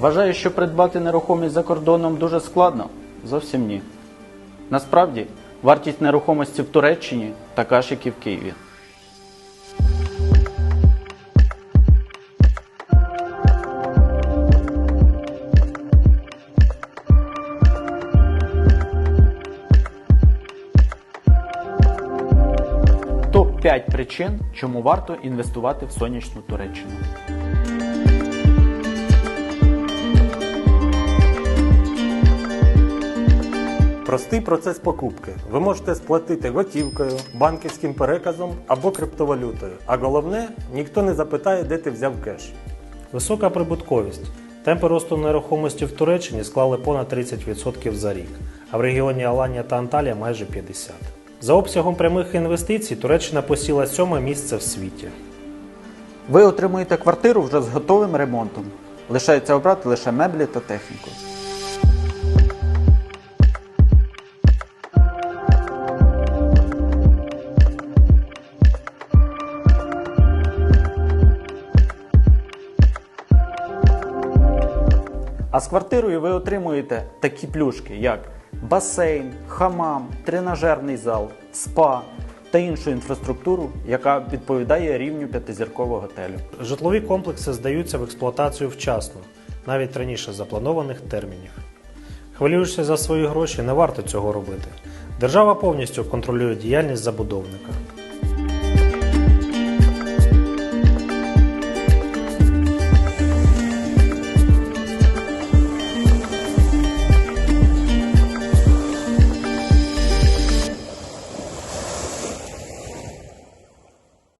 Вважаю, що придбати нерухомість за кордоном дуже складно? Зовсім ні. Насправді, вартість нерухомості в Туреччині така ж, як і в Києві. Топ-5 причин, чому варто інвестувати в сонячну Туреччину. Простий процес покупки. Ви можете сплатити готівкою, банківським переказом або криптовалютою. А головне, ніхто не запитає, де ти взяв кеш. Висока прибутковість. Темпи росту нерухомості в Туреччині склали понад 30% за рік, а в регіоні Аланія та Анталія майже 50%. За обсягом прямих інвестицій Туреччина посіла сьоме місце в світі. Ви отримуєте квартиру вже з готовим ремонтом. Лишається обрати лише меблі та техніку. А з квартирою ви отримуєте такі плюшки, як басейн, хамам, тренажерний зал, спа та іншу інфраструктуру, яка відповідає рівню п'ятизіркового готелю. Житлові комплекси здаються в експлуатацію вчасно, навіть раніше запланованих термінів. Хвилюєшся за свої гроші, не варто цього робити. Держава повністю контролює діяльність забудовника.